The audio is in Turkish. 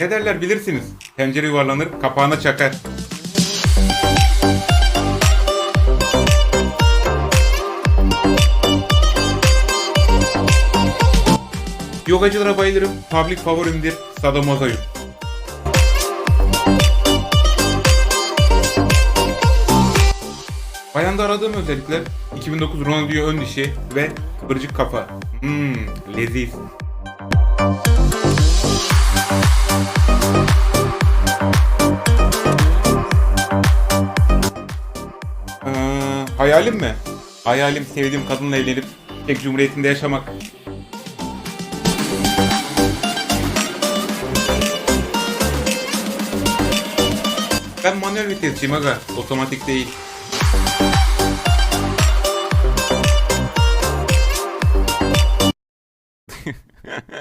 Ne derler bilirsiniz. Tencere yuvarlanır, kapağına çakar. Yogacılara bayılırım. Public favorimdir. Sadomaso'yum. Bayanda aradığım özellikler 2009 Ronaldinho ön dişi ve kıvırcık kafa. Hmm, leziz. Hayalim mi? Hayalim sevdiğim kadınla evlenip Çek Cumhuriyeti'nde yaşamak. Ben manuel vitesciyim aga, otomatik değil.